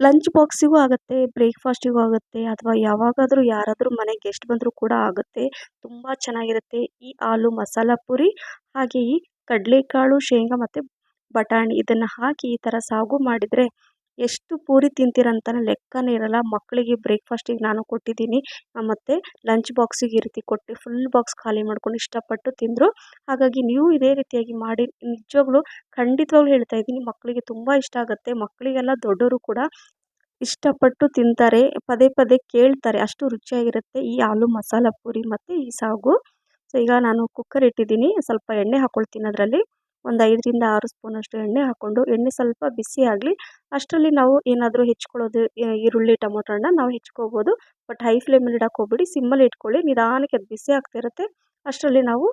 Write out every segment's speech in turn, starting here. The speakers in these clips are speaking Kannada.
ಲಂಚ್ ಬಾಕ್ಸಿಗೂ ಆಗುತ್ತೆ ಬ್ರೇಕ್ಫಾಸ್ಟಿಗೂ ಆಗುತ್ತೆ, ಅಥವಾ ಯಾವಾಗಾದರೂ ಯಾರಾದರೂ ಮನೆಗೆ ಗೆಸ್ಟ್ ಬಂದರೂ ಕೂಡ ಆಗುತ್ತೆ. ತುಂಬ ಚೆನ್ನಾಗಿರುತ್ತೆ. ಈ ಆಲೂ ಮಸಾಲ ಪುರಿ, ಹಾಗೆ ಈ ಕಡಲೆಕಾಳು, ಶೇಂಗಾ ಮತ್ತು ಬಟಾಣಿ ಇದನ್ನು ಹಾಕಿ ಈ ಥರ ಸಾಗು ಮಾಡಿದರೆ ಎಷ್ಟು ಪೂರಿ ತಿಂತೀರಂತಲೇ ಲೆಕ್ಕನೇ ಇರಲ್ಲ. ಮಕ್ಕಳಿಗೆ ಬ್ರೇಕ್ಫಾಸ್ಟಿಗೆ ನಾನು ಕೊಟ್ಟಿದ್ದೀನಿ. ಮತ್ತು ಲಂಚ್ ಬಾಕ್ಸಿಗೆ ಈ ರೀತಿ ಕೊಟ್ಟು ಫುಲ್ ಬಾಕ್ಸ್ ಖಾಲಿ ಮಾಡ್ಕೊಂಡು ಇಷ್ಟಪಟ್ಟು ತಿಂದರು. ಹಾಗಾಗಿ ನೀವು ಇದೇ ರೀತಿಯಾಗಿ ಮಾಡಿ, ನಿಜವಾಗ್ಲೂ ಖಂಡಿತವಾಗ್ಲೂ ಹೇಳ್ತಾ ಇದ್ದೀನಿ, ಮಕ್ಕಳಿಗೆ ತುಂಬ ಇಷ್ಟ ಆಗುತ್ತೆ. ಮಕ್ಕಳಿಗೆಲ್ಲ ದೊಡ್ಡವರು ಕೂಡ ಇಷ್ಟಪಟ್ಟು ತಿಂತಾರೆ, ಪದೇ ಪದೇ ಕೇಳ್ತಾರೆ ಅಷ್ಟು ರುಚಿಯಾಗಿರುತ್ತೆ ಈ ಆಲೂ ಮಸಾಲ ಪೂರಿ ಮತ್ತು ಈ ಸಾಗು. ಸೊ ಈಗ ನಾನು ಕುಕ್ಕರ್ ಇಟ್ಟಿದ್ದೀನಿ, ಸ್ವಲ್ಪ ಎಣ್ಣೆ ಹಾಕ್ಕೊಳ್ತೀನಿ ಅದರಲ್ಲಿ. ಒಂದು ಐದರಿಂದ ಆರು ಸ್ಪೂನಷ್ಟು ಎಣ್ಣೆ ಹಾಕ್ಕೊಂಡು ಎಣ್ಣೆ ಸ್ವಲ್ಪ ಬಿಸಿ ಆಗಲಿ ಅಷ್ಟರಲ್ಲಿ ನಾವು ಏನಾದರೂ ಹೆಚ್ಕೊಳ್ಳೋದು ಈರುಳ್ಳಿ, ಟೊಮೊಟೊ ಹಣ್ಣು ನಾವು ಹೆಚ್ಕೋಬೋದು. ಬಟ್ ಹೈ ಫ್ಲೇಮಲ್ಲಿ ಇಡಕ್ಕೆ ಹೋಗ್ಬೇಡಿ. ಸಿಮ್ಮಲ್ಲಿ ಇಟ್ಕೊಳ್ಳಿ. ನಿಧಾನಕ್ಕೆ ಅದು ಬಿಸಿ ಆಗ್ತಿರುತ್ತೆ ಅಷ್ಟರಲ್ಲಿ ನಾವು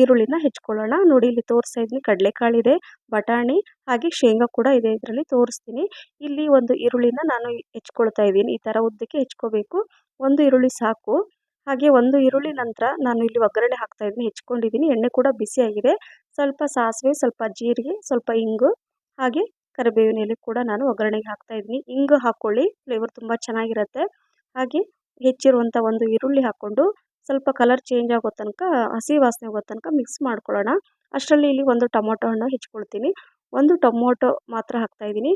ಈರುಳ್ಳಿನ ಹೆಚ್ಕೊಳ್ಳೋಣ. ನೋಡಿ, ಇಲ್ಲಿ ತೋರಿಸ್ತಾ ಇದ್ದೀನಿ. ಕಡಲೆಕಾಳಿದೆ, ಬಟಾಣಿ, ಹಾಗೆ ಶೇಂಗಾ ಕೂಡ ಇದೆ ಇದರಲ್ಲಿ. ತೋರಿಸ್ತೀನಿ. ಇಲ್ಲಿ ಒಂದು ಈರುಳ್ಳಿನ ನಾನು ಹೆಚ್ಕೊಳ್ತಾ ಇದ್ದೀನಿ. ಈ ಥರ ಉದ್ದಕ್ಕೆ ಹೆಚ್ಕೋಬೇಕು. ಒಂದು ಈರುಳ್ಳಿ ಸಾಕು. ಹಾಗೆ ಒಂದು ಈರುಳ್ಳಿ ನಂತರ ನಾನು ಇಲ್ಲಿ ಒಗ್ಗರಣೆ ಹಾಕ್ತಾ ಇದ್ದೀನಿ. ಹೆಚ್ಕೊಂಡಿದ್ದೀನಿ. ಎಣ್ಣೆ ಕೂಡ ಬಿಸಿಯಾಗಿದೆ. ಸ್ವಲ್ಪ ಸಾಸಿವೆ, ಸ್ವಲ್ಪ ಜೀರಿಗೆ, ಸ್ವಲ್ಪ ಇಂಗು, ಹಾಗೆ ಕರಿಬೇವಿನ ಎಲೆ ಕೂಡ ನಾನು ಒಗ್ಗರಣೆಗೆ ಹಾಕ್ತಾ ಇದ್ದೀನಿ. ಇಂಗು ಹಾಕ್ಕೊಳ್ಳಿ ಫ್ಲೇವರ್ ತುಂಬ ಚೆನ್ನಾಗಿರುತ್ತೆ. ಹಾಗೆ ಹೆಚ್ಚಿರುವಂಥ ಒಂದು ಈರುಳ್ಳಿ ಹಾಕ್ಕೊಂಡು ಸ್ವಲ್ಪ ಕಲರ್ ಚೇಂಜ್ ಆಗೋ ತನಕ, ಹಸಿ ವಾಸನೆ ಹೋಗೋ ತನಕ ಮಿಕ್ಸ್ ಮಾಡ್ಕೊಳ್ಳೋಣ. ಅಷ್ಟರಲ್ಲಿ ಇಲ್ಲಿ ಒಂದು ಟೊಮೊಟೊ ಹಣ್ಣು ಹೆಚ್ಕೊಳ್ತೀನಿ. ಒಂದು ಟೊಮೊಟೊ ಮಾತ್ರ ಹಾಕ್ತಾಯಿದ್ದೀನಿ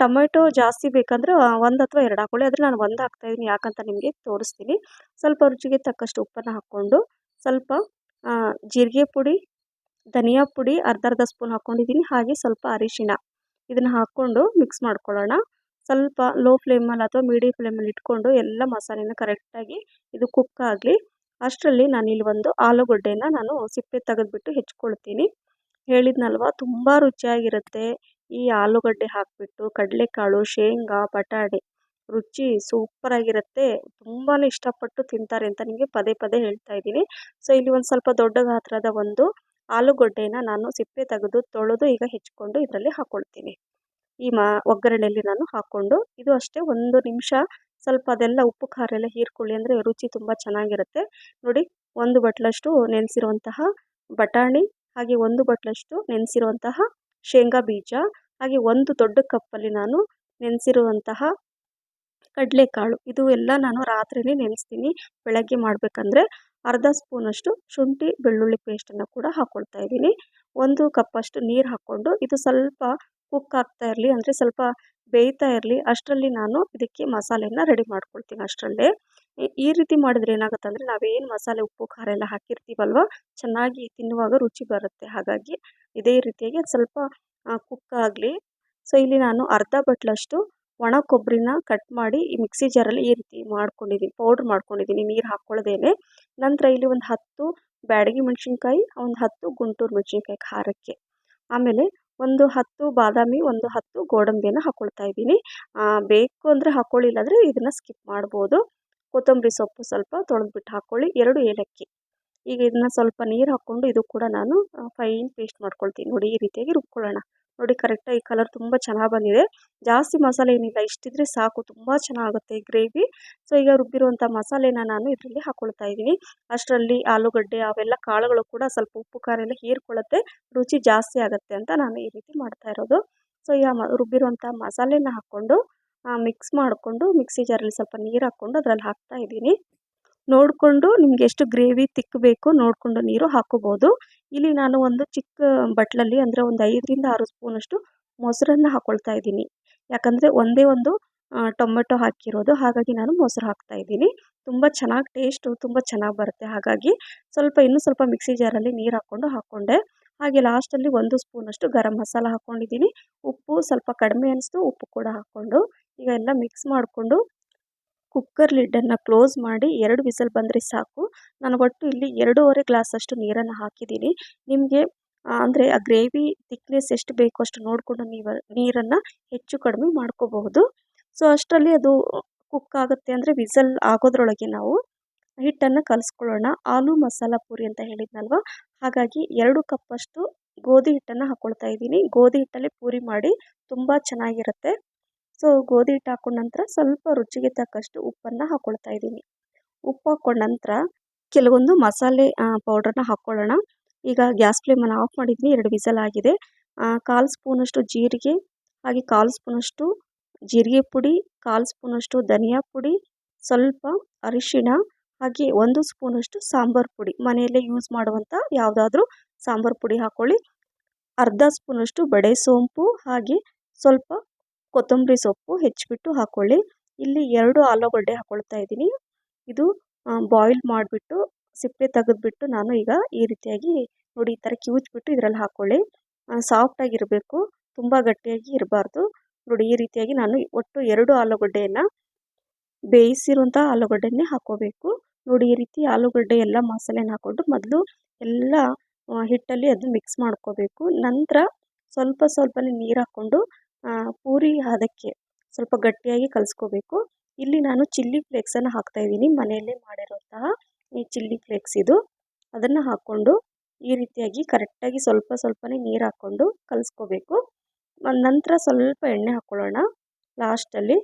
ಟೊಮೆಟೊ ಜಾಸ್ತಿ ಬೇಕಂದರೆ ಒಂದು ಅಥವಾ ಎರಡು ಹಾಕ್ಕೊಳ್ಳಿ ಆದರೆ ನಾನು ಒಂದು ಹಾಕ್ತಾಯಿದ್ದೀನಿ ಯಾಕಂತ ನಿಮಗೆ ತೋರಿಸ್ತೀನಿ. ಸ್ವಲ್ಪ ರುಚಿಗೆ ತಕ್ಕಷ್ಟು ಉಪ್ಪನ್ನು ಹಾಕ್ಕೊಂಡು, ಸ್ವಲ್ಪ ಜೀರಿಗೆ ಪುಡಿ, ಧನಿಯಾ ಪುಡಿ ಅರ್ಧ ಅರ್ಧ ಸ್ಪೂನ್ ಹಾಕ್ಕೊಂಡಿದ್ದೀನಿ ಹಾಗೆ ಸ್ವಲ್ಪ ಅರಿಶಿಣ. ಇದನ್ನು ಹಾಕ್ಕೊಂಡು ಮಿಕ್ಸ್ ಮಾಡ್ಕೊಳ್ಳೋಣ. ಸ್ವಲ್ಪ ಲೋ ಫ್ಲೇಮಲ್ಲಿ ಅಥವಾ ಮೀಡಿಯಂ ಫ್ಲೇಮಲ್ಲಿ ಇಟ್ಕೊಂಡು ಎಲ್ಲ ಮಸಾಲೆನ ಕರೆಕ್ಟಾಗಿ ಇದು ಕುಕ್ ಆಗಲಿ. ಅಷ್ಟರಲ್ಲಿ ನಾನಿಲ್ಲಿ ಒಂದು ಆಲೂಗಡ್ಡೆನ ನಾನು ಸಿಪ್ಪೆ ತೆಗೆದುಬಿಟ್ಟು ಹೆಚ್ಕೊಳ್ತೀನಿ. ಹೇಳಿದ್ನಲ್ವ, ತುಂಬ ರುಚಿಯಾಗಿರುತ್ತೆ ಈ ಆಲೂಗಡ್ಡೆ ಹಾಕಿಬಿಟ್ಟು, ಕಡಲೆಕಾಳು, ಶೇಂಗಾ, ಬಟಾಣಿ. ರುಚಿ ಸೂಪರಾಗಿರುತ್ತೆ. ತುಂಬಾ ಇಷ್ಟಪಟ್ಟು ತಿಂತಾರೆ ಅಂತ ನಿಮಗೆ ಪದೇ ಪದೇ ಹೇಳ್ತಾ ಇದ್ದೀನಿ. ಸೊ ಇಲ್ಲಿ ಒಂದು ಸ್ವಲ್ಪ ದೊಡ್ಡ ಗಾತ್ರದ ಒಂದು ಆಲೂಗಡ್ಡೆನ ನಾನು ಸಿಪ್ಪೆ ತೆಗೆದು ತೊಳೆದು ಈಗ ಹೆಚ್ಕೊಂಡು ಇದರಲ್ಲಿ ಹಾಕ್ಕೊಳ್ತೀನಿ ಈ ಮಾ, ಒಗ್ಗರಣೆಯಲ್ಲಿ ನಾನು ಹಾಕ್ಕೊಂಡು ಇದು ಅಷ್ಟೇ ಒಂದು ನಿಮಿಷ ಸ್ವಲ್ಪ ಅದೆಲ್ಲ ಉಪ್ಪು, ಖಾರ ಎಲ್ಲ ಹೀರ್ಕೊಳ್ಳಿ ಅಂದರೆ ರುಚಿ ತುಂಬ ಚೆನ್ನಾಗಿರುತ್ತೆ. ನೋಡಿ, ಒಂದು ಬಟ್ಲಷ್ಟು ನೆನೆಸಿರುವಂತಹ ಬಟಾಣಿ, ಹಾಗೆ ಒಂದು ಬಟ್ಲಷ್ಟು ನೆನೆಸಿರುವಂತಹ ಶೇಂಗಾ ಬೀಜ, ಹಾಗೆ ಒಂದು ದೊಡ್ಡ ಕಪ್ಪಲ್ಲಿ ನಾನು ನೆನೆಸಿರುವಂತಹ ಕಡಲೆಕಾಳು. ಇದು ಎಲ್ಲ ನಾನು ರಾತ್ರಿಯೇ ನೆನೆಸ್ತೀನಿ. ಬೆಳಗ್ಗೆ ಮಾಡಬೇಕಂದ್ರೆ ಅರ್ಧ ಸ್ಪೂನಷ್ಟು ಶುಂಠಿ ಬೆಳ್ಳುಳ್ಳಿ ಪೇಸ್ಟನ್ನು ಕೂಡ ಹಾಕ್ಕೊಳ್ತಾ ಇದ್ದೀನಿ. ಒಂದು ಕಪ್ಪಷ್ಟು ನೀರು ಹಾಕ್ಕೊಂಡು ಇದು ಸ್ವಲ್ಪ ಕುಕ್ ಆಗ್ತಾ ಇರಲಿ, ಅಂದರೆ ಸ್ವಲ್ಪ ಬೇಯ್ತಾ ಇರಲಿ, ಅಷ್ಟರಲ್ಲಿ ನಾನು ಇದಕ್ಕೆ ಮಸಾಲೆನ ರೆಡಿ ಮಾಡ್ಕೊಳ್ತೀನಿ ಅಷ್ಟರಲ್ಲೇ. ಈ ರೀತಿ ಮಾಡಿದ್ರೆ ಏನಾಗುತ್ತೆ ಅಂದರೆ ನಾವೇನು ಮಸಾಲೆ, ಉಪ್ಪು, ಖಾರ ಎಲ್ಲ ಹಾಕಿರ್ತೀವಲ್ವ, ಚೆನ್ನಾಗಿ ತಿನ್ನುವಾಗ ರುಚಿ ಬರುತ್ತೆ. ಹಾಗಾಗಿ ಇದೇ ರೀತಿಯಾಗಿ ಸ್ವಲ್ಪ ಕುಕ್ ಆಗಲಿ. ಸೊ, ಇಲ್ಲಿ ನಾನು ಅರ್ಧ ಬಟ್ಲಷ್ಟು ಒಣ ಕೊಬ್ಬರಿನ ಕಟ್ ಮಾಡಿ ಈ ಮಿಕ್ಸಿ ಜಾರಲ್ಲಿ ಈ ರೀತಿ ಮಾಡ್ಕೊಂಡಿದ್ದೀನಿ ಪೌಡ್ರ್ ಮಾಡ್ಕೊಂಡಿದ್ದೀನಿ ನೀರು ಹಾಕ್ಕೊಳ್ಳದೇನೆ ನಂತರ ಇಲ್ಲಿ ಒಂದು ಹತ್ತು ಬ್ಯಾಡಗಿ ಮೆಣಸಿನ್ಕಾಯಿ, ಒಂದು ಹತ್ತು ಗುಂಟೂರು ಮೆಣಸಿನ್ಕಾಯಿ ಖಾರಕ್ಕೆ. ಆಮೇಲೆ ಒಂದು ಹತ್ತು ಬಾದಾಮಿ, ಒಂದು ಹತ್ತು ಗೋಡಂಬಿಯನ್ನು ಹಾಕ್ಕೊಳ್ತಾ ಇದ್ದೀನಿ. ಬೇಕು ಅಂದರೆ ಹಾಕೊಳ್ಳಿಲ್ಲ ಅಂದರೆ ಇದನ್ನು ಸ್ಕಿಪ್ ಮಾಡ್ಬೋದು. ಕೊತ್ತಂಬರಿ ಸೊಪ್ಪು ಸ್ವಲ್ಪ ತೊಳೆದ್ಬಿಟ್ಟು ಹಾಕ್ಕೊಳ್ಳಿ ಎರಡು ಏಲಕ್ಕಿ. ಈಗ ಇದನ್ನ ಸ್ವಲ್ಪ ನೀರು ಹಾಕ್ಕೊಂಡು ಇದು ಕೂಡ ನಾನು ಫೈನ್ ಪೇಸ್ಟ್ ಮಾಡ್ಕೊಳ್ತೀನಿ. ನೋಡಿ ಈ ರೀತಿಯಾಗಿ ರುಬ್ಕೊಳ್ಳೋಣ. ನೋಡಿ ಕರೆಕ್ಟಾಗಿ ಕಲರ್ ತುಂಬ ಚೆನ್ನಾಗಿ ಬಂದಿದೆ. ಜಾಸ್ತಿ ಮಸಾಲೆ ಏನಿಲ್ಲ, ಇಷ್ಟಿದ್ರೆ ಸಾಕು, ತುಂಬ ಚೆನ್ನಾಗುತ್ತೆ ಈ ಗ್ರೇವಿ ಸೊ ಈಗ ರುಬ್ಬಿರುವಂಥ ಮಸಾಲೆನ ನಾನು ಇದರಲ್ಲಿ ಹಾಕ್ಕೊಳ್ತಾ ಇದ್ದೀನಿ. ಅಷ್ಟರಲ್ಲಿ ಆಲೂಗಡ್ಡೆ, ಅವೆಲ್ಲ ಕಾಳುಗಳು ಕೂಡ ಸ್ವಲ್ಪ ಉಪ್ಪು, ಖಾರ ಎಲ್ಲ ಹೀರ್ಕೊಳ್ಳುತ್ತೆ. ರುಚಿ ಜಾಸ್ತಿ ಆಗುತ್ತೆ ಅಂತ ನಾನು ಈ ರೀತಿ ಮಾಡ್ತಾ ಇರೋದು. ಸೊ ಈಗ ರುಬ್ಬಿರುವಂಥ ಮಸಾಲೆನ ಹಾಕ್ಕೊಂಡು ಮಿಕ್ಸ್ ಮಾಡಿಕೊಂಡು, ಮಿಕ್ಸಿ ಜಾರಲ್ಲಿ ಸ್ವಲ್ಪ ನೀರು ಹಾಕ್ಕೊಂಡು ಅದರಲ್ಲಿ ಹಾಕ್ತಾ ಇದ್ದೀನಿ. ನೋಡಿಕೊಂಡು ನಿಮ್ಗೆ ಎಷ್ಟು ಗ್ರೇವಿ ತಿಕ್ಕಬೇಕು ನೋಡಿಕೊಂಡು ನೀರು ಹಾಕೋಬೋದು. ಇಲ್ಲಿ ನಾನು ಒಂದು ಚಿಕ್ಕ ಬಟ್ಲಲ್ಲಿ ಅಂದರೆ ಒಂದು ಐದರಿಂದ ಆರು ಸ್ಪೂನಷ್ಟು ಮೊಸರನ್ನು ಹಾಕ್ಕೊಳ್ತಾ ಇದ್ದೀನಿ. ಯಾಕಂದರೆ ಒಂದೇ ಒಂದು ಟೊಮೆಟೊ ಹಾಕಿರೋದು. ಹಾಗಾಗಿ ನಾನು ಮೊಸರು ಹಾಕ್ತಾ ಇದ್ದೀನಿ. ತುಂಬ ಚೆನ್ನಾಗಿ ಟೇಸ್ಟು ತುಂಬ ಚೆನ್ನಾಗಿ ಬರುತ್ತೆ. ಹಾಗಾಗಿ ಸ್ವಲ್ಪ ಇನ್ನೂ ಸ್ವಲ್ಪ ಮಿಕ್ಸಿ ಜಾರಲ್ಲಿ ನೀರು ಹಾಕ್ಕೊಂಡು ಹಾಕ್ಕೊಂಡೆ ಹಾಗೆ ಲಾಸ್ಟಲ್ಲಿ ಒಂದು ಸ್ಪೂನಷ್ಟು ಗರಂ ಮಸಾಲ ಹಾಕ್ಕೊಂಡಿದ್ದೀನಿ ಉಪ್ಪು ಸ್ವಲ್ಪ ಕಡಿಮೆ ಅನಿಸ್ತು, ಉಪ್ಪು ಕೂಡ ಹಾಕ್ಕೊಂಡು. ಈಗ ಎಲ್ಲ ಮಿಕ್ಸ್ ಮಾಡಿಕೊಂಡು ಕುಕ್ಕರ್ ಲಿಡ್ಡನ್ನು ಕ್ಲೋಸ್ ಮಾಡಿ ಎರಡು ವಿಸಲ್ ಬಂದರೆ ಸಾಕು. ನಾನು ಒಟ್ಟು ಇಲ್ಲಿ ಎರಡೂವರೆ ಗ್ಲಾಸಷ್ಟು ನೀರನ್ನು ಹಾಕಿದ್ದೀನಿ. ನಿಮಗೆ ಅಂದರೆ ಆ ಗ್ರೇವಿ ತಿಕ್ನೆಸ್ ಎಷ್ಟು ಬೇಕು ಅಷ್ಟು ನೋಡಿಕೊಂಡು ನೀವು, ನೀರನ್ನು ಹೆಚ್ಚು ಕಡಿಮೆ ಮಾಡ್ಕೋಬಹುದು. ಸೊ ಅಷ್ಟರಲ್ಲಿ ಅದು ಕುಕ್ ಆಗುತ್ತೆ ಅಂದರೆ ವಿಸಲ್ ಆಗೋದ್ರೊಳಗೆ ನಾವು ಹಿಟ್ಟನ್ನು ಕಲಸ್ಕೊಳ್ಳೋಣ. ಆಲೂ ಮಸಾಲ ಪೂರಿ ಅಂತ ಹೇಳಿದ್ನಲ್ವ? ಹಾಗಾಗಿ ಎರಡು ಕಪ್ಪಷ್ಟು ಗೋಧಿ ಹಿಟ್ಟನ್ನು ಹಾಕ್ಕೊಳ್ತಾ ಇದ್ದೀನಿ. ಗೋಧಿ ಹಿಟ್ಟಲ್ಲಿ ಪೂರಿ ಮಾಡಿ ತುಂಬ ಚೆನ್ನಾಗಿರುತ್ತೆ. ಸೊ ಗೋಧಿ ಹಿಟ್ಟು ಹಾಕೊಂಡ ನಂತರ ಸ್ವಲ್ಪ ರುಚಿಗೆ ತಕ್ಕಷ್ಟು ಉಪ್ಪನ್ನು ಹಾಕ್ಕೊಳ್ತಾ ಇದ್ದೀನಿ. ಉಪ್ಪು ಹಾಕ್ಕೊಂಡ ನಂತರ ಕೆಲವೊಂದು ಮಸಾಲೆ ಪೌಡ್ರನ್ನ ಹಾಕ್ಕೊಳ್ಳೋಣ ಈಗ ಗ್ಯಾಸ್ ಫ್ಲೇಮನ್ನು ಆಫ್ ಮಾಡಿದ್ದೀನಿ ಎರಡು ವಿಸಲ್ ಆಗಿದೆ. ಕಾಲು ಸ್ಪೂನಷ್ಟು ಜೀರಿಗೆ, ಹಾಗೆ ಕಾಲು ಸ್ಪೂನಷ್ಟು ಜೀರಿಗೆ ಪುಡಿ, ಕಾಲು ಸ್ಪೂನಷ್ಟು ಧನಿಯಾ ಪುಡಿ, ಸ್ವಲ್ಪ ಅರಿಶಿಣ, ಹಾಗೆ ಒಂದು ಸ್ಪೂನಷ್ಟು ಸಾಂಬಾರು ಪುಡಿ. ಮನೆಯಲ್ಲೇ ಯೂಸ್ ಮಾಡುವಂಥ ಯಾವುದಾದ್ರೂ ಸಾಂಬಾರು ಪುಡಿ ಹಾಕ್ಕೊಳ್ಳಿ ಅರ್ಧ ಸ್ಪೂನಷ್ಟು ಬಡೆ ಸೋಂಪು, ಹಾಗೆ ಸ್ವಲ್ಪ ಕೊತ್ತಂಬರಿ ಸೊಪ್ಪು ಹೆಚ್ಚಿಬಿಟ್ಟು ಹಾಕ್ಕೊಳ್ಳಿ ಇಲ್ಲಿ ಎರಡು ಆಲೂಗಡ್ಡೆ ಹಾಕ್ಕೊಳ್ತಾ ಇದ್ದೀನಿ. ಇದು ಬಾಯ್ಲ್ ಮಾಡಿಬಿಟ್ಟು, ಸಿಪ್ಪೆ ತೆಗೆದ್ಬಿಟ್ಟು ನಾನು ಈಗ ಈ ರೀತಿಯಾಗಿ ನೋಡಿ ಈ ಥರ ಕಿವುಚ್ಬಿಟ್ಟು ಇದರಲ್ಲಿ ಹಾಕ್ಕೊಳ್ಳಿ ಸಾಫ್ಟಾಗಿರಬೇಕು ತುಂಬ ಗಟ್ಟಿಯಾಗಿ ಇರಬಾರ್ದು. ನೋಡಿ ಈ ರೀತಿಯಾಗಿ ನಾನು ಒಟ್ಟು ಎರಡು ಆಲೂಗಡ್ಡೆಯನ್ನು ಬೇಯಿಸಿರುವಂಥ ಆಲೂಗಡ್ಡೆನೇ ಹಾಕ್ಕೋಬೇಕು ನೋಡಿ ಈ ರೀತಿ ಆಲೂಗಡ್ಡೆ ಎಲ್ಲ ಮಸಾಲೆನ ಹಾಕ್ಕೊಂಡು ಮೊದಲು ಎಲ್ಲ ಹಿಟ್ಟಲ್ಲಿ ಅದನ್ನ ಮಿಕ್ಸ್ ಮಾಡ್ಕೋಬೇಕು. ನಂತರ ಸ್ವಲ್ಪ ಸ್ವಲ್ಪನೇ ನೀರು ಹಾಕ್ಕೊಂಡು ಪೂರಿ ಅದಕ್ಕೆ ಸ್ವಲ್ಪ ಗಟ್ಟಿಯಾಗಿ ಕಲಿಸ್ಕೋಬೇಕು. ಇಲ್ಲಿ ನಾನು ಚಿಲ್ಲಿ ಫ್ಲೇಕ್ಸನ್ನು ಹಾಕ್ತಾಯಿದ್ದೀನಿ ಮನೆಯಲ್ಲೇ ಮಾಡಿರೋಂತಹ ಈ ಚಿಲ್ಲಿ ಫ್ಲೇಕ್ಸ್ ಇದು. ಅದನ್ನು ಹಾಕ್ಕೊಂಡು ಈ ರೀತಿಯಾಗಿ ಕರೆಕ್ಟಾಗಿ ಸ್ವಲ್ಪ ಸ್ವಲ್ಪನೇ ನೀರು ಹಾಕ್ಕೊಂಡು ಕಲಿಸ್ಕೋಬೇಕು. ನಂತರ ಸ್ವಲ್ಪ ಎಣ್ಣೆ ಹಾಕ್ಕೊಳ್ಳೋಣ ಲಾಸ್ಟಲ್ಲಿ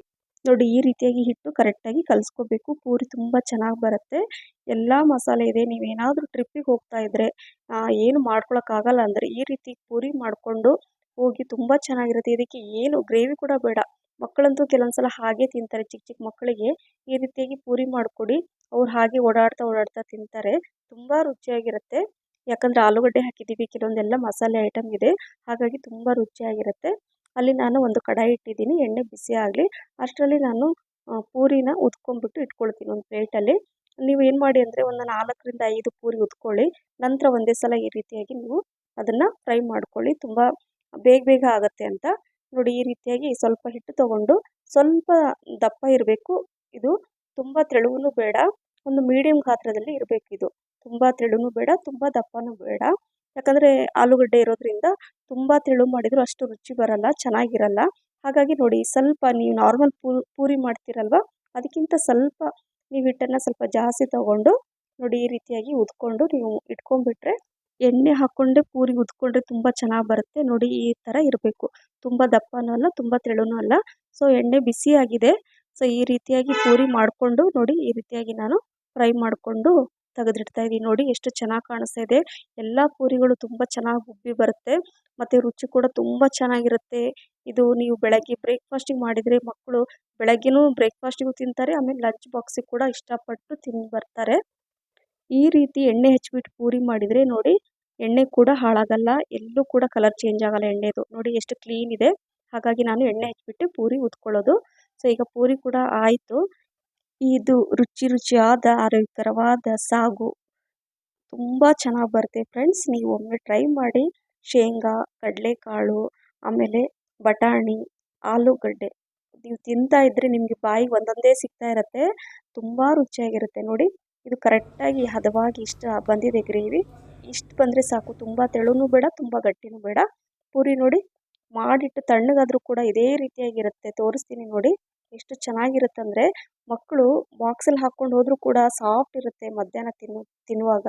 ನೋಡಿ ಈ ರೀತಿಯಾಗಿ ಹಿಟ್ಟು ಕರೆಕ್ಟಾಗಿ ಕಲಿಸ್ಕೋಬೇಕು. ಪೂರಿ ತುಂಬ ಚೆನ್ನಾಗಿ ಬರುತ್ತೆ. ಎಲ್ಲ ಮಸಾಲೆ ಇದೆ. ನೀವೇನಾದರೂ ಟ್ರಿಪ್ಪಿಗೆ ಹೋಗ್ತಾ ಇದ್ದರೆ ಏನು ಮಾಡ್ಕೊಳಕ್ಕಾಗಲ್ಲ ಅಂದರೆ ಈ ರೀತಿ ಪೂರಿ ಮಾಡಿಕೊಂಡು ಹೋಗಿ ತುಂಬ ಚೆನ್ನಾಗಿರುತ್ತೆ. ಇದಕ್ಕೆ ಏನು ಗ್ರೇವಿ ಕೂಡ ಬೇಡ. ಮಕ್ಕಳಂತೂ ಕೆಲವೊಂದು ಸಲ ಹಾಗೆ ತಿಂತಾರೆ. ಚಿಕ್ಕ ಚಿಕ್ಕ ಮಕ್ಕಳಿಗೆ ಈ ರೀತಿಯಾಗಿ ಪೂರಿ ಮಾಡಿಕೊಡಿ. ಅವ್ರು ಹಾಗೆ ಓಡಾಡ್ತಾ ಓಡಾಡ್ತಾ ತಿಂತಾರೆ. ತುಂಬ ರುಚಿಯಾಗಿರುತ್ತೆ. ಯಾಕಂದರೆ ಆಲೂಗಡ್ಡೆ ಹಾಕಿದ್ದೀವಿ. ಕೆಲವೊಂದೆಲ್ಲ ಮಸಾಲೆ ಐಟಮ್ ಇದೆ. ಹಾಗಾಗಿ ತುಂಬ ರುಚಿಯಾಗಿರುತ್ತೆ. ಅಲ್ಲಿ ನಾನು ಒಂದು ಕಡಾಯಿ ಇಟ್ಟಿದ್ದೀನಿ. ಎಣ್ಣೆ ಬಿಸಿ ಆಗಲಿ. ಅಷ್ಟರಲ್ಲಿ ನಾನು ಪೂರಿನ ಉದ್ಕೊಂಡ್ಬಿಟ್ಟು ಇಟ್ಕೊಳ್ತೀನಿ ಒಂದು ಪ್ಲೇಟಲ್ಲಿ. ನೀವು ಏನು ಮಾಡಿ ಅಂದರೆ ಒಂದು ನಾಲ್ಕರಿಂದ ಐದು ಪೂರಿ ಉದ್ಕೊಳ್ಳಿ. ನಂತರ ಒಂದೇ ಸಲ ಈ ರೀತಿಯಾಗಿ ನೀವು ಅದನ್ನು ಫ್ರೈ ಮಾಡ್ಕೊಳ್ಳಿ. ತುಂಬ ಬೇಗ ಬೇಗ ಆಗುತ್ತೆ ಅಂತ ನೋಡಿ ಈ ರೀತಿಯಾಗಿ ಸ್ವಲ್ಪ ಹಿಟ್ಟು ತೊಗೊಂಡು ಸ್ವಲ್ಪ ದಪ್ಪ ಇರಬೇಕು. ಇದು ತುಂಬ ತೆಳುವೂ ಬೇಡ. ಒಂದು ಮೀಡಿಯಂ ಗಾತ್ರದಲ್ಲಿ ಇರಬೇಕು ಇದು. ತುಂಬ ತೆಳುವೂ ಬೇಡ, ತುಂಬ ದಪ್ಪನೂ ಬೇಡ. ಯಾಕಂದರೆ ಆಲೂಗಡ್ಡೆ ಇರೋದ್ರಿಂದ ತುಂಬ ತೆಳು ಮಾಡಿದರೂ ಅಷ್ಟು ರುಚಿ ಬರಲ್ಲ, ಚೆನ್ನಾಗಿರಲ್ಲ. ಹಾಗಾಗಿ ನೋಡಿ ಸ್ವಲ್ಪ ನೀವು ನಾರ್ಮಲ್ ಪೂರಿ ಮಾಡ್ತೀರಲ್ವ? ಅದಕ್ಕಿಂತ ಸ್ವಲ್ಪ ನೀವು ಹಿಟ್ಟನ್ನು ಸ್ವಲ್ಪ ಜಾಸ್ತಿ ತೊಗೊಂಡು ನೋಡಿ ಈ ರೀತಿಯಾಗಿ ಉದ್ಕೊಂಡು ನೀವು ಇಟ್ಕೊಂಡ್ಬಿಟ್ರೆ ಎಣ್ಣೆ ಹಾಕ್ಕೊಂಡೆ ಪೂರಿ ಉದ್ಕೊಂಡ್ರೆ ತುಂಬ ಚೆನ್ನಾಗಿ ಬರುತ್ತೆ. ನೋಡಿ ಈ ಥರ ಇರಬೇಕು. ತುಂಬ ದಪ್ಪನೂ ಅಲ್ಲ, ತುಂಬ ತೆಳುನೂ ಅಲ್ಲ. ಸೊ ಎಣ್ಣೆ ಬಿಸಿಯಾಗಿದೆ ಸೊ ಈ ರೀತಿಯಾಗಿ ಪೂರಿ ಮಾಡಿಕೊಂಡು ನೋಡಿ, ಈ ರೀತಿಯಾಗಿ ನಾನು ಫ್ರೈ ಮಾಡಿಕೊಂಡು ತೆಗೆದಿಡ್ತಾ ಇದ್ದೀನಿ. ನೋಡಿ ಎಷ್ಟು ಚೆನ್ನಾಗಿ ಕಾಣಿಸ್ತಾ ಇದೆ. ಎಲ್ಲ ಪೂರಿಗಳು ತುಂಬ ಚೆನ್ನಾಗಿ ಉಬ್ಬಿ ಬರುತ್ತೆ. ಮತ್ತು ರುಚಿ ಕೂಡ ತುಂಬ ಚೆನ್ನಾಗಿರುತ್ತೆ. ಇದು ನೀವು ಬೆಳಗ್ಗೆ ಬ್ರೇಕ್ಫಾಸ್ಟಿಗೆ ಮಾಡಿದರೆ ಮಕ್ಕಳು ಬೆಳಗ್ಗೆನೂ ಬ್ರೇಕ್ಫಾಸ್ಟಿಗೂ ತಿಂತಾರೆ, ಆಮೇಲೆ ಲಂಚ್ ಬಾಕ್ಸಿಗೆ ಕೂಡ ಇಷ್ಟಪಟ್ಟು ತಿಂದು ಬರ್ತಾರೆ. ಈ ರೀತಿ ಎಣ್ಣೆ ಹಚ್ಬಿಟ್ಟು ಪೂರಿ ಮಾಡಿದರೆ ನೋಡಿ ಎಣ್ಣೆ ಕೂಡ ಹಾಳಾಗಲ್ಲ, ಎಲ್ಲೂ ಕೂಡ ಕಲರ್ ಚೇಂಜ್ ಆಗಲ್ಲ ಎಣ್ಣೆದು. ನೋಡಿ ಎಷ್ಟು ಕ್ಲೀನ್ ಇದೆ. ಹಾಗಾಗಿ ನಾನು ಎಣ್ಣೆ ಹಚ್ಬಿಟ್ಟು ಪೂರಿ ಉತ್ಕೊಳ್ಳೋದು. ಸೊ ಈಗ ಪೂರಿ ಕೂಡ ಆಯಿತು. ಇದು ರುಚಿ ರುಚಿಯಾದ, ಆರೋಗ್ಯಕರವಾದ ಸಾಗು. ತುಂಬ ಚೆನ್ನಾಗಿ ಬರುತ್ತೆ ಫ್ರೆಂಡ್ಸ್ ನೀವು ಒಮ್ಮೆ ಟ್ರೈ ಮಾಡಿ, ಶೇಂಗಾ, ಕಡಲೆಕಾಳು, ಆಮೇಲೆ ಬಟಾಣಿ, ಆಲೂಗಡ್ಡೆ. ನೀವು ತಿಂತಾ ಇದ್ದರೆ ನಿಮಗೆ ಬಾಯಿಗೆ ಒಂದೊಂದೇ ಸಿಗ್ತಾ ಇರುತ್ತೆ. ತುಂಬ ರುಚಿಯಾಗಿರುತ್ತೆ. ನೋಡಿ, ಇದು ಕರೆಕ್ಟಾಗಿ ಹದವಾಗಿ ಇಷ್ಟ ಬಂದಿದೆ ಗ್ರೇವಿ. ಇಷ್ಟು ಬಂದರೆ ಸಾಕು. ತುಂಬ ತೆಳುನೂ ಬೇಡ, ತುಂಬ ಗಟ್ಟಿನೂ ಬೇಡ. ಪೂರಿ ನೋಡಿ, ಮಾಡಿಟ್ಟು ತಣ್ಣಗಾದರೂ ಕೂಡ ಇದೇ ರೀತಿಯಾಗಿರುತ್ತೆ. ತೋರಿಸ್ತೀನಿ ನೋಡಿ, ಎಷ್ಟು ಚೆನ್ನಾಗಿರುತ್ತೆ ಅಂದರೆ ಮಕ್ಕಳು ಬಾಕ್ಸಲ್ಲಿ ಹಾಕ್ಕೊಂಡು ಹೋದರೂ ಕೂಡ ಸಾಫ್ಟ್ ಇರುತ್ತೆ ಮಧ್ಯಾಹ್ನ ತಿನ್ನು, ತಿನ್ನುವಾಗ.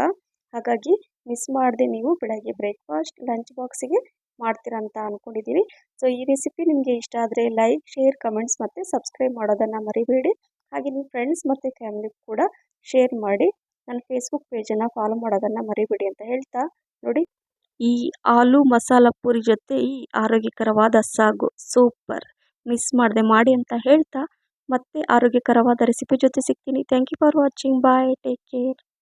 ಹಾಗಾಗಿ, ಮಿಸ್ ಮಾಡದೆ ನೀವು ಬೆಳಗ್ಗೆ ಬ್ರೇಕ್ಫಾಸ್ಟ್, ಲಂಚ್ ಬಾಕ್ಸಿಗೆ ಮಾಡ್ತೀರ ಅಂತ ಅಂದ್ಕೊಂಡಿದ್ದೀವಿ ಸೊ, ಈ ರೆಸಿಪಿ ನಿಮಗೆ ಇಷ್ಟ ಆದರೆ ಲೈಕ್, ಶೇರ್, ಕಮೆಂಟ್ಸ್ ಮತ್ತು ಸಬ್ಸ್ಕ್ರೈಬ್ ಮಾಡೋದನ್ನು ಮರಿಬೇಡಿ. ಹಾಗೆ ನಿಮ್ಮ ಫ್ರೆಂಡ್ಸ್ ಮತ್ತು ಫ್ಯಾಮಿಲಿ ಕೂಡ ಶೇರ್ ಮಾಡಿ. ನನ್ನ ಫೇಸ್ಬುಕ್ ಪೇಜನ್ನು ಫಾಲೋ ಮಾಡೋದನ್ನು ಮರಿಬೇಡಿ ಅಂತ ಹೇಳ್ತಾ ನೋಡಿ. ಈ ಆಲೂ ಮಸಾಲ ಪೂರಿ ಜೊತೆ ಈ ಆರೋಗ್ಯಕರವಾದ ಸಾಗು ಸೂಪರ್ ಮಿಸ್ ಮಾಡದೆ ಮಾಡಿ ಅಂತ ಹೇಳ್ತಾ ಮತ್ತೆ ಆರೋಗ್ಯಕರವಾದ ರೆಸಿಪಿ ಜೊತೆ ಸಿಗ್ತೀನಿ. Thank you for watching bye take care